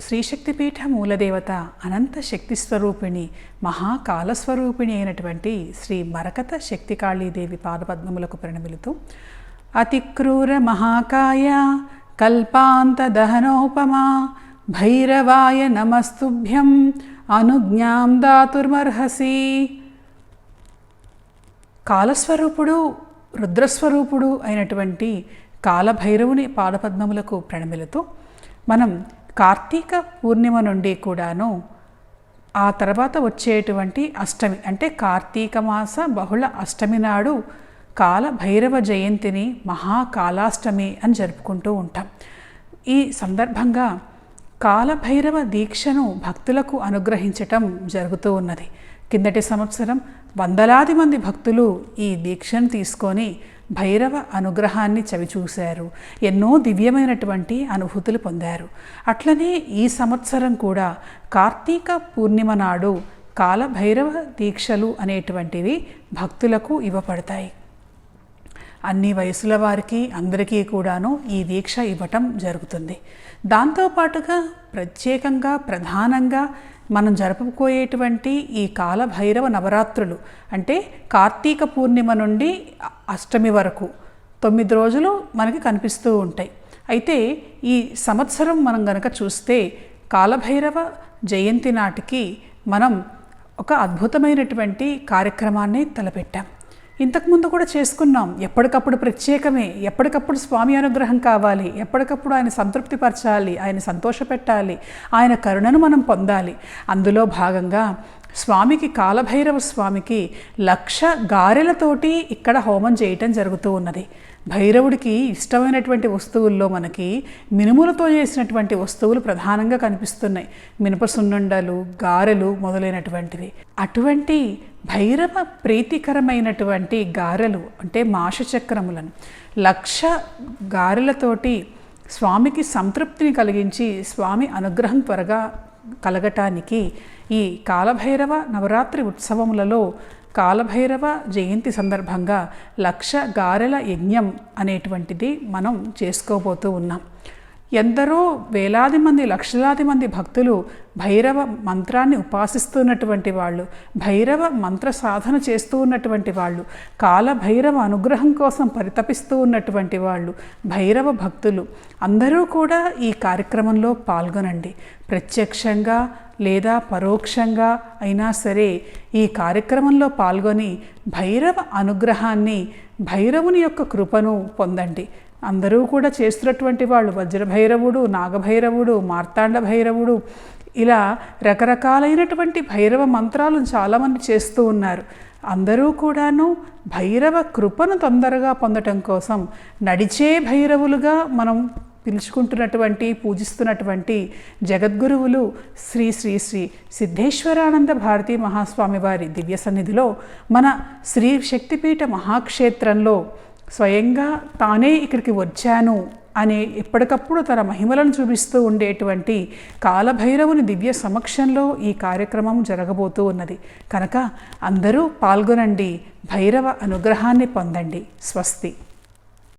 శ్రీశక్తిపీఠ మూలదేవత అనంత శక్తి స్వరూపిణి మహాకాలస్వరూపిణి అయినటువంటి శ్రీ మరకత శక్తికాళీదేవి పాదపద్మములకు ప్రణమిలుతూ అతిక్రూర మహాకాయ కల్పాంత దహనోపమా భైరవాయ నమస్తుభ్యం అనుజ్ఞాం దాతుర్మర్హసి. కాలస్వరూపుడు రుద్రస్వరూపుడు అయినటువంటి కాలభైరవుని పాదపద్మములకు ప్రణమిలుతూ మనం కార్తీక పూర్ణిమ నుండి కూడాను ఆ తర్వాత వచ్చేటువంటి అష్టమి అంటే కార్తీక మాస బహుళ అష్టమి నాడు కాల భైరవ జయంతిని మహాకాలాష్టమి అని జరుపుకుంటూ ఉంటాం. ఈ సందర్భంగా కాలభైరవ దీక్షను భక్తులకు అనుగ్రహించటం జరుగుతూ ఉన్నది. కిందటి సంవత్సరం వందలాది మంది భక్తులు ఈ దీక్షను తీసుకొని భైరవ అనుగ్రహాన్ని చవిచూశారు. ఎన్నో దివ్యమైనటువంటి అనుభూతులు పొందారు. అట్లనే ఈ సంవత్సరం కూడా కార్తీక పూర్ణిమ నాడు కాలభైరవ దీక్షలు అనేటువంటివి భక్తులకు ఇవ్వబడతాయి. అన్ని వయసుల వారికి అందరికీ కూడాను ఈ దీక్ష ఇవ్వటం జరుగుతుంది. దాంతోపాటుగా ప్రత్యేకంగా ప్రధానంగా మనం జరుపుకోయేటువంటి ఈ కాలభైరవ నవరాత్రులు అంటే కార్తీక పూర్ణిమ నుండి అష్టమి వరకు తొమ్మిది రోజులు మనకి కనిపిస్తూ ఉంటాయి. అయితే ఈ సంవత్సరం మనం గనక చూస్తే కాలభైరవ జయంతి నాటికి మనం ఒక అద్భుతమైనటువంటి కార్యక్రమాన్ని తలపెట్టాం. ఇంతకుముందు కూడా చేసుకున్నాం. ఎప్పటికప్పుడు ప్రత్యేకమే. ఎప్పటికప్పుడు స్వామి అనుగ్రహం కావాలి. ఎప్పటికప్పుడు ఆయన సంతృప్తిపరచాలి ఆయన సంతోషపెట్టాలి. ఆయన కరుణను మనం పొందాలి. అందులో భాగంగా స్వామికి కాలభైరవ స్వామికి లక్ష గారెలతోటి ఇక్కడ హోమం చేయటం జరుగుతూ ఉన్నది. భైరవుడికి ఇష్టమైనటువంటి వస్తువుల్లో మనకి మినుములతో చేసినటువంటి వస్తువులు ప్రధానంగా కనిపిస్తున్నాయి. మినప సున్నుండలు గారెలు మొదలైనటువంటివి. అటువంటి భైరవ ప్రీతికరమైనటువంటి గారెలు అంటే మాషచక్రములను లక్ష గారెలతోటి స్వామికి సంతృప్తిని కలిగించి స్వామి అనుగ్రహం త్వరగా కలగటానికి ఈ కాలభైరవ నవరాత్రి ఉత్సవములలో కాలభైరవ జయంతి సందర్భంగా లక్ష గారెల యజ్ఞం అనేటువంటిది మనం చేసుకోబోతూ ఉన్నాం. ఎందరో వేలాది మంది లక్షలాది మంది భక్తులు భైరవ మంత్రాన్ని ఉపాసిస్తున్నటువంటి వాళ్ళు భైరవ మంత్ర సాధన చేస్తూ ఉన్నటువంటి వాళ్ళు కాల భైరవ అనుగ్రహం కోసం పరితపిస్తూ ఉన్నటువంటి వాళ్ళు భైరవ భక్తులు అందరూ కూడా ఈ కార్యక్రమంలో పాల్గొనండి. ప్రత్యక్షంగా లేదా పరోక్షంగా అయినా సరే ఈ కార్యక్రమంలో పాల్గొని భైరవ అనుగ్రహాన్ని భైరవుని యొక్క కృపను పొందండి. అందరూ కూడా చేస్తున్నటువంటి వాళ్ళు వజ్రభైరవుడు నాగభైరవుడు మార్తాండ భైరవుడు ఇలా రకరకాలైనటువంటి భైరవ మంత్రాలను చాలామంది చేస్తూ ఉన్నారు. అందరూ కూడాను భైరవ కృపను తొందరగా పొందటం కోసం నడిచే భైరవులుగా మనం పిలుచుకుంటున్నటువంటి పూజిస్తున్నటువంటి జగద్గురువులు శ్రీ శ్రీ శ్రీ సిద్ధేశ్వరానంద భారతీ మహాస్వామి వారి దివ్య సన్నిధిలో మన శ్రీ శక్తిపీఠ మహాక్షేత్రంలో స్వయంగా తానే ఇక్కడికి వచ్చాను అనే ఎప్పటికప్పుడు తన మహిమలను చూపిస్తూ ఉండేటువంటి కాలభైరవుని దివ్య సమక్షంలో ఈ కార్యక్రమం జరగబోతూ ఉన్నది. కనుక అందరూ పాల్గొనండి. భైరవ అనుగ్రహాన్ని పొందండి. స్వస్తి.